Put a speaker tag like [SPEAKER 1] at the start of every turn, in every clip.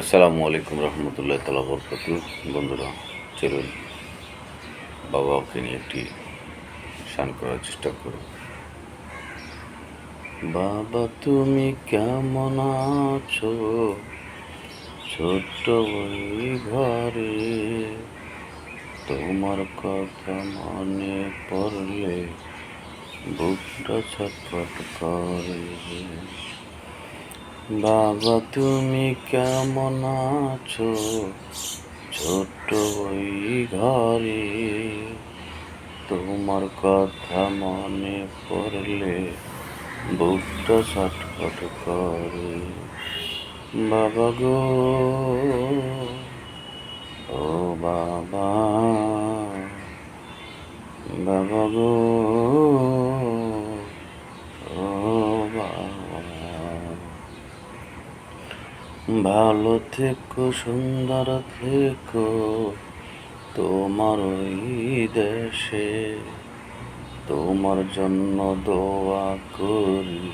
[SPEAKER 1] আসসালামু আলাইকুম রহমতুল্লাহ তালা বরকত। বন্ধুরা, চলুন বাবাকে নিয়ে একটি শান করার চেষ্টা করো। বাবা, তুমি কেমন আছো? ছোট্ট ওই ঘরে তোমার কথা মনে পড়লে বুকটা ছটফট করে। বাবা, তুমি কেমন আছো? ছোট্ট ওই ঘরে। তোমার কথা মনে পড়লে বুকটা ছটফট করে। বাবা গো, ও বাবা বাবা গো ও বাবা ভালো থেকো, সুন্দর থেকো, তোমার ওই দেশে। তোমার জন্য দোয়া করি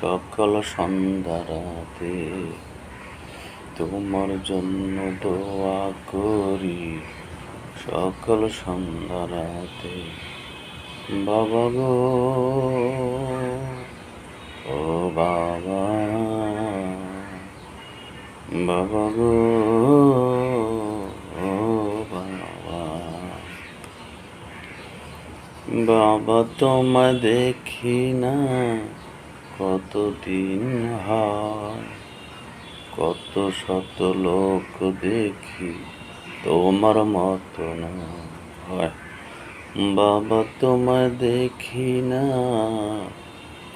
[SPEAKER 1] সকাল সন্ধ্যা রাতে। তোমার জন্য দোয়া করি সকাল সন্ধ্যা রাতে। বাবা গো, ও বাবা বাবা গো বাবা তোমায় দেখি না, কতদিন হয়? কত শত লোক দেখি তোমার মত না হয়। বাবা তোমায় দেখি না,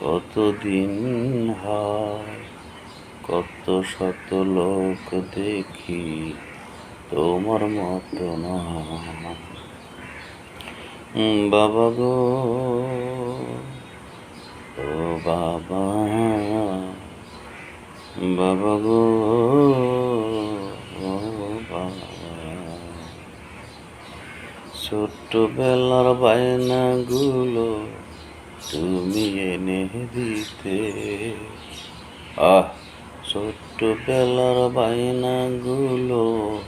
[SPEAKER 1] কতদিন হয়? কত শত লোক দেখি তোমার মত না। বাবা গো, ও বাবা বাবা গো ছোট্টবেলার বায়নাগুলো তুমি এনে দিতে। আহ ছোট্টবেলার বায়নাগুলো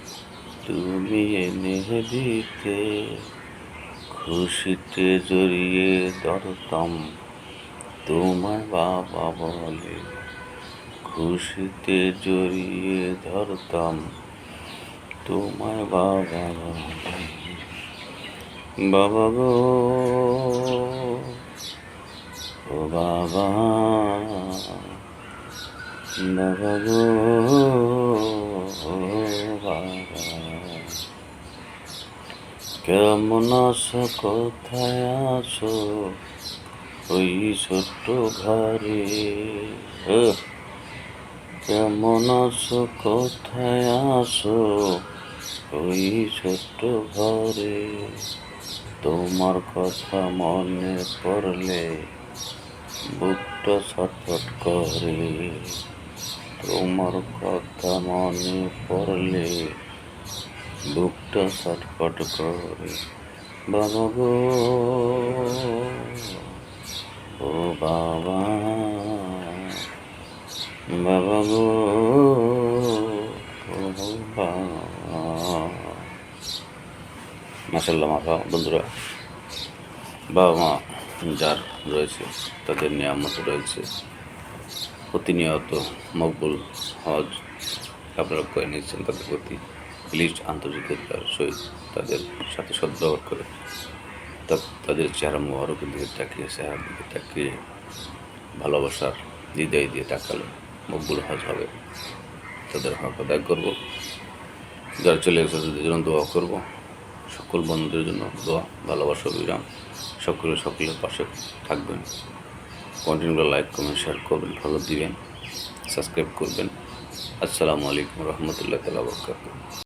[SPEAKER 1] তুমি এনে দিতে। খুশিতে জড়িয়ে ধরতাম তোমায় বাবা বলে। খুশিতে জড়িয়ে ধরতাম তোমায় বাবা বলে। বাবা গো, ও বাবা। গো কেমন আছো? কোথায় আছো? ওই ছোট্ট ঘরে কেমন আছো? কোথায় আছো? ওই ছোট্ট ঘরে তোমার কথা মনে পড়লে বুকটা ছটফট করে। তোমার কথা মনে পড়লে বুকটা ছটফট করে। বাবা গো, ও বাবা বাবা গো মাসাল্লাহ মাফা বন্ধুরা, বাবা মা যার রয়েছে, তাদের নিয়ামত রয়েছে। প্রতিনিয়ত মকবুল হজ আপনারা করে নিচ্ছেন তাদের প্রতি লিস্ট আন্তর্জাতিকতার সহিত তাদের সাথে সদ্ব্যবহার করে। তাদের চেহারা মোবারকের দিকে তাকিয়ে, চেহারার দিকে তাকিয়ে ভালোবাসার হৃদয় দিয়ে তাকালে মকবুল হজ হবে। তাদের হক আদায় করব। যারা চলে গেছে তাদের জন্য দোয়া করব। সকল বন্ধুদের জন্য দোয়া, ভালোবাসা বিরাম সকলে সকলের পাশে থাকবেন। কন্টিনিউ লাইক কমেন্ট শেয়ার করবেন ফলো দিবেন সাবস্ক্রাইব করবেন আসসালামু আলাইকুম রহমতুল্লাহ তালা বরকাত